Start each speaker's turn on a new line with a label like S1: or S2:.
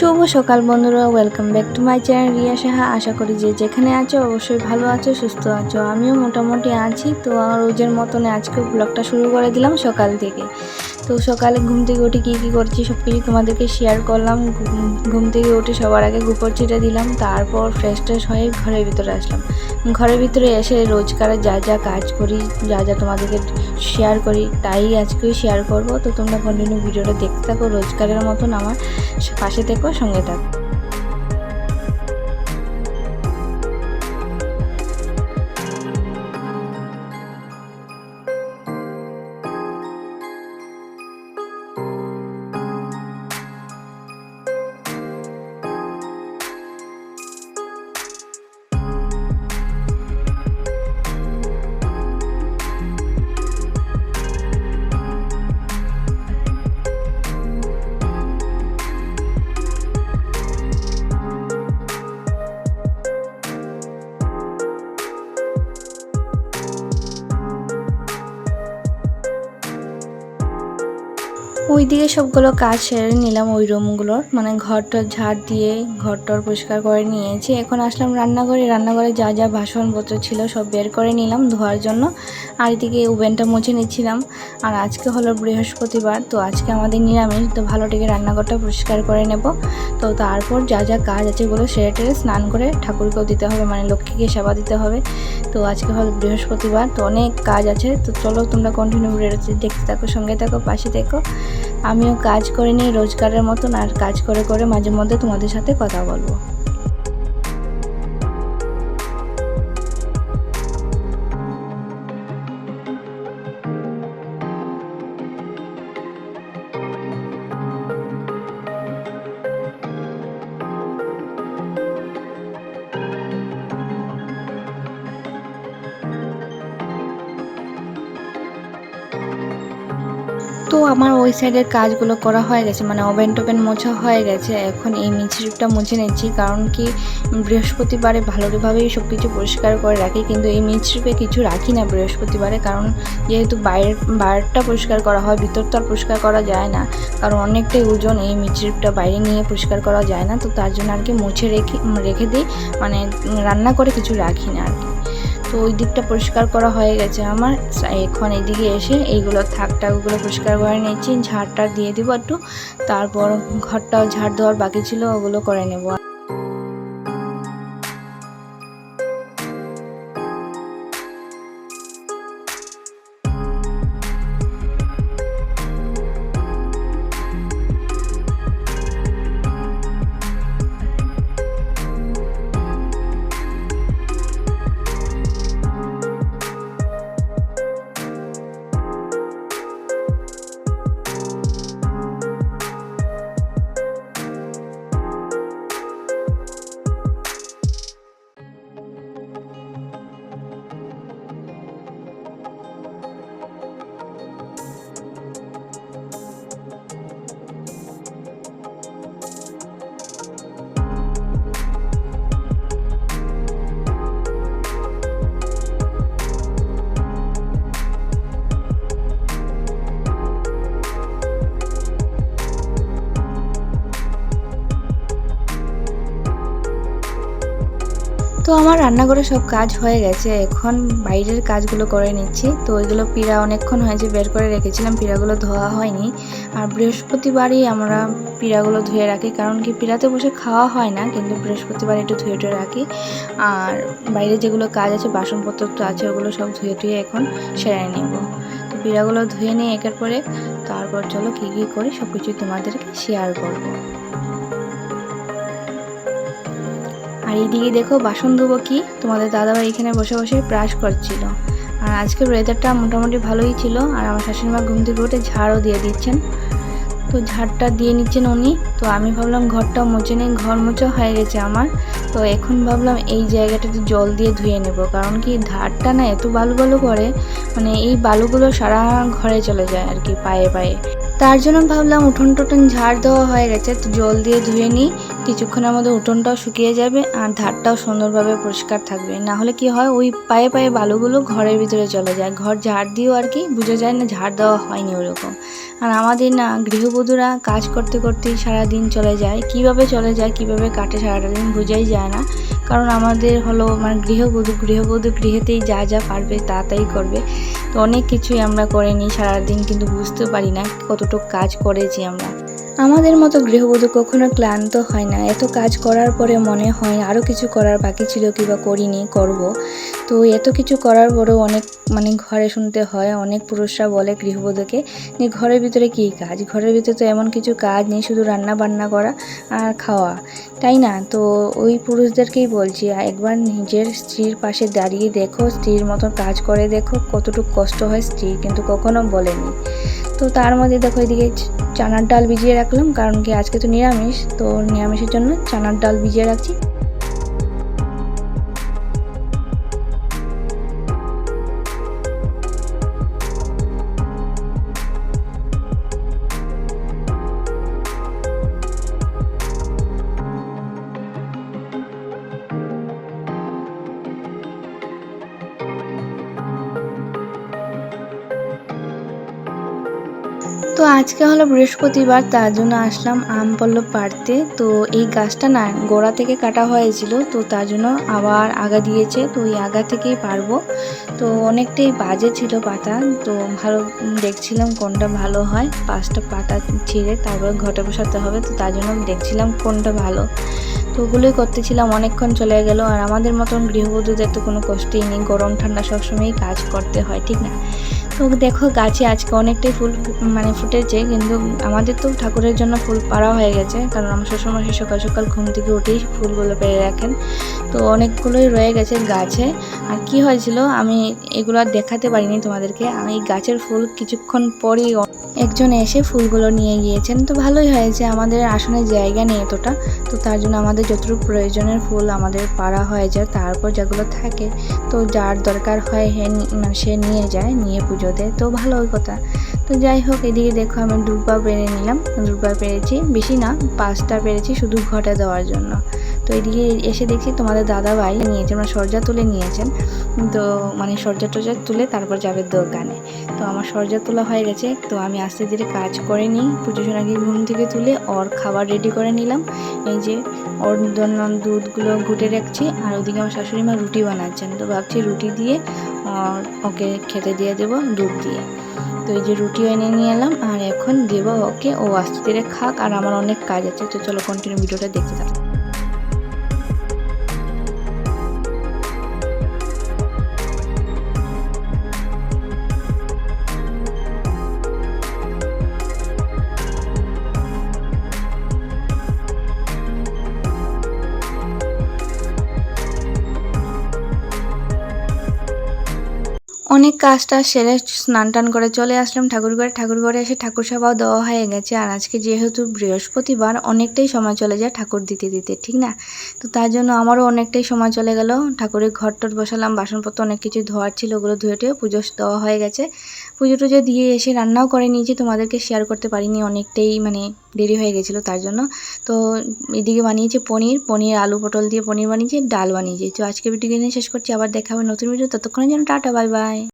S1: শুভ সকাল বন্ধুরা welcome back to my channel Riya Saha. আশা করি যে যেখানে আছো অবশ্যই ভালো আছো, সুস্থ আছো। আমিও মোটামুটি আছি, তো আমার রোজের মতন আজকে ব্লগটা শুরু করে দিলাম সকাল থেকে। তো সকালে ঘুম থেকে উঠে কী কী করছি সব কিছু তোমাদেরকে শেয়ার করলাম। ঘুম- থেকে উঠে সবার আগে গোপর চিটে দিলাম, তারপর ফ্রেশ ট্রেশ হয়ে ঘরের ভিতরে আসলাম। ঘরের ভিতরে এসে রোজকার যা যা কাজ করি, যা যা তোমাদেরকে শেয়ার করি, তাই আজকেও শেয়ার করব। তো তোমরা কন্টিনিউ ভিডিওটা দেখতে থাকো রোজকারের মতন আমার পাশে থেকো, সঙ্গে থাকো। ওইদিকে সবগুলো কাজ সেরে নিলাম ওই রুমগুলোর। মানে ঘরটা ঝাড় দিয়ে ঘরটর পরিষ্কার করে নিয়েছি। এখন আসলাম রান্নাঘরে। রান্নাঘরে যা যা বাসনপত্র ছিল সব বের করে নিলাম ধোয়ার জন্য। আর এদিকে ওভেনটা মুছে নিচ্ছিলাম। আর আজকে হলো বৃহস্পতিবার, তো আজকে আমাদের নিরামিষ, তো ভালো থেকে রান্নাঘরটা পরিষ্কার করে নেব। তো তারপর যা যা কাজ আছে ওগুলো সেরে টেরে স্নান করে ঠাকুরকেও দিতে হবে মানে লক্ষ্মীকে সেবা দিতে হবে। তো আজকে হলো বৃহস্পতিবার, তো অনেক কাজ আছে। তো চলো তোমরা কন্টিনিউ দেখতে থাকো, সঙ্গে থাকো, পাশে থেকো। আমিও কাজ করে নিই রোজগারের মতন আর কাজ করে করে মাঝে মধ্যে তোমাদের সাথে কথা বলব। তো আমার ওই সাইডের কাজগুলো করা হয়ে গেছে মানে ওভেন টোভেন মোছা হয়ে গেছে। এখন এই মিছরিপটা মুছে নিচ্ছি, কারণ কি বৃহস্পতিবারে ভালোভাবেই সব কিছু পরিষ্কার করে রাখি, কিন্তু এই মিছরিপে কিছু রাখি না বৃহস্পতিবারে, কারণ যেহেতু বাইরের, বাইরেরটা পরিষ্কার করা হয় ভিতর তো আর পরিষ্কার করা যায় না। কারণ অনেকটাই ওজন এই মিছরিপটা বাইরে নিয়ে পরিষ্কার করা যায় না, তো তার জন্য আর কি মুছে রেখে রেখে দিই মানে রান্না করে কিছু রাখি না আর কি। তো ওই দিকটা পরিষ্কার করা হয়ে গেছে। আমার এখন এদিকে এসে এইগুলো থাক টাকগুলো পরিষ্কার করে নিয়েছি, ঝাড়টা দিয়ে দিব একটু, তারপর ঘরটাও ঝাড় দেওয়ার বাকি ছিল, ওগুলো করে নেব। তো আমার রান্নাঘরে সব কাজ হয়ে গেছে। এখন বাইরের কাজগুলো করে নিচ্ছি। তো ওইগুলো পিড়া অনেকক্ষণ হয়েছে বের করে রেখেছিলাম, পিড়াগুলো ধোয়া হয়নি। আর বৃহস্পতিবারই আমরা পিড়াগুলো ধুয়ে রাখি। কারণ কি, পিড়াতে বসে খাওয়া হয় না, কিন্তু বৃহস্পতিবার একটু ধুয়ে টুয়ে রাখি। আর বাইরে যেগুলো কাজ আছে, বাসনপত্র তো আছে, ওগুলো সব ধুয়ে টুয়ে এখন সেরে নেব। তো পিড়াগুলো ধুয়ে নিয়ে একের পরে তারপর চলো কী কী করি সব কিছুই তোমাদেরকে শেয়ার করব। আর এইদিকে দেখো বাসন ধুবো কি? তোমাদের দাদাভাই এখানে বসে বসে ব্রাশ করছিল। আর আজকের ওয়েদারটা মোটামুটি ভালোই ছিল, আর আমার শাশুড়িমা ঘুম থেকে উঠে ঝাড়ও দিয়ে দিচ্ছেন। তো ঝাড়টা দিয়ে নিচ্ছেন উনি। তো আমি ভাবলাম ঘরটা মুছে নেই, ঘর মোছা হয়ে গেছে আমার। তো এখন ভাবলাম এই জায়গাটাতে জল দিয়ে ধুয়ে নেব। কারণ কি ধারটা না এত বালু বালু করে মানে এই বালুগুলো সারা ঘরে চলে যায় আর কি পায়ে পায়ে। তার জন্য ভাবলাম উঠোন টুটন ঝাড় দেওয়া হয়ে গেছে, তো জল দিয়ে ধুয়ে নিই। কিছুক্ষণের মধ্যে উঠোনটাও শুকিয়ে যাবে আর ধারটাও সুন্দরভাবে পরিষ্কার থাকবে। না হলে কি হয়, ওই পায়ে পায়ে বালুগুলো ঘরের ভিতরে চলে যায়। ঘর ঝাড় দিয়েও আর কি বোঝা যায় না, ঝাড় দেওয়া হয়নি ওরকম। আর আমাদের না গৃহবধূরা কাজ করতে করতেই সারা দিন চলে যায়। কীভাবে চলে যায়, কীভাবে কাটে সারাটা দিন বোঝাই যায় না। কারণ আমাদের হলো মানে গৃহবধূ গৃহবধূ গৃহেতেই যা যা পারবে তা তাই করবে। তো অনেক কিছুই আমরা করে নিই সারাদিন, কিন্তু বুঝতে পারি না কতটুকু কাজ করেছি আমরা। আমাদের মতো গৃহবধূ কখনো ক্লান্ত হয় না। এত কাজ করার পরে মনে হয় আরও কিছু করার বাকি ছিল কিবা করিনি, করব। তো এত কিছু করার পরেও অনেক মানে ঘরে শুনতে হয়, অনেক পুরুষরা বলে গৃহবধূকে যে ঘরের ভিতরে কী কাজ? ঘরের ভিতরে তো এমন কিছু কাজ নেই, শুধু রান্না বান্না করা আর খাওয়া, তাই না? তো ওই পুরুষদেরকেই বলছি, একবার নিজের স্ত্রীর পাশে দাঁড়িয়ে দেখো, স্ত্রীর মতো কাজ করে দেখো, কতটুকু কষ্ট হয় স্ত্রী কিন্তু কখনো বলেনি। তো তার মধ্যে দেখো এদিকে চানার ডাল ভিজিয়ে রাখলাম, কারণ কি আজকে তো নিরামিষ, তো নিরামিষের জন্য চানার ডাল ভিজিয়ে রাখছি। আজকে হলো বৃহস্পতিবার, তার জন্য আসলাম আম পল্লব পাড়তে। তো এই গাছটা না গোড়া থেকে কাটা হয়েছিল, তো তার জন্য আবার আগা দিয়েছে, তো ওই আগা থেকেই পারব। তো অনেকটাই বাজে ছিল পাতা, তো ভালো দেখছিলাম কোনটা ভালো হয়। পাঁচটা পাতা ছিঁড়ে তারপরে ঘটে বসাতে হবে, তো তার জন্য দেখছিলাম কোনটা ভালো। তো ওগুলোই করতেছিলাম, অনেকক্ষণ চলে গেল, আর আমাদের মতন গৃহবধূদের তো কোনো কষ্টই নেই, গরম ঠান্ডা সবসময়ই কাজ করতে হয়, ঠিক না? তো দেখো, গাছে আজকে অনেকটাই ফুল মানে ফুটেছে, কিন্তু আমাদের তো ঠাকুরের জন্য ফুল পাড়া হয়ে গেছে, কারণ আমার শ্বশুরমশাই সকাল সকাল ঘুম থেকে উঠেই ফুলগুলো পেরে রাখেন তো অনেকগুলোই রয়ে গেছে গাছে। আর কি হয়েছিল, আমি এগুলো আর দেখাতে পারিনি তোমাদেরকে। আমি গাছের ফুল কিছুক্ষণ পরেই একজন এসে ফুলগুলো নিয়ে গিয়েছেন। তো ভালোই হয়েছে, আমাদের আসনে জায়গা নেই এতটা। তো তার জন্য আমাদের যতটুকু প্রয়োজনের ফুল আমাদের পাড়া হয়ে যায়, তারপর যেগুলো থাকে, তো যার দরকার হয় মানে সে নিয়ে যায়, নিয়ে পুজো দেয় তো ভালো কথা। তো যাই হোক, এদিকে দেখো আমি দুর্বা পেরে নিলাম। দুর্বা পেরেছি, বেশি না, পাঁচটা পেরেছি শুধু ঘটা দেওয়ার জন্য। তো এদিকে এসে দেখছি তোমাদের দাদা ভাই নিয়েছে মানে সরজা তুলে নিয়েছেন। তো মানে সরজা টরজা তুলে তারপর যাবে দোকানে। তো আমার সরজা তোলা হয়ে গেছে, তো আমি আস্তে ধীরে কাজ করে নিই। পুজো সোনাকে ঘুম থেকে তুলে ওর খাবার রেডি করে নিলাম। এই যে ওর দুধগুলো ঘুটে রাখছি, আর ওদিকে আমার শাশুড়ি মা রুটি বানাচ্ছেন। তো ভাবছি রুটি দিয়ে ওকে খেতে দিয়ে দেবো দুধ দিয়ে। তো এই যে রুটিও এনে নিয়ে এলাম, আর এখন দেবো ওকে। ও আস্তে ধীরে খাক, আর আমার অনেক কাজ আছে। তো চলো কন্টিনিউ ভিডিওটা দেখতে থাকো। অনেক কাজটা সেরে স্নান টান করে চলে আসলাম, ঠাকুর ঘরে। ঠাকুর ঘরে এসে ঠাকুর সভাও দেওয়া হয়ে গেছে। আর আজকে যেহেতু বৃহস্পতিবার, অনেকটাই সময় চলে যায় ঠাকুর দিতে দিতে, ঠিক না? তো তার জন্য আমারও অনেকটাই সময় চলে গেল। ঠাকুরের ঘর টর বসালাম, বাসনপত্র অনেক কিছু ধোয়ার ছিল, ওগুলো ধুয়ে টুয়ে পুজো দেওয়া হয়ে গেছে। পুজো টুজো দিয়ে এসে রান্নাও করে নিয়েছি, তোমাদেরকে শেয়ার করতে পারিনি, অনেকটাই মানে দেরি হয়ে গেছিল তার জন্য। তো এদিকে বানিয়েছে পনির পনির, আলু পটল দিয়ে পনির বানিয়েছি, ডাল বানিয়েছি। তো আজকে ভিডিও নিয়ে শেষ করছি, আবার দেখা হবে নতুন ভিডিও ততক্ষণের জন্য টাটা বাই বাই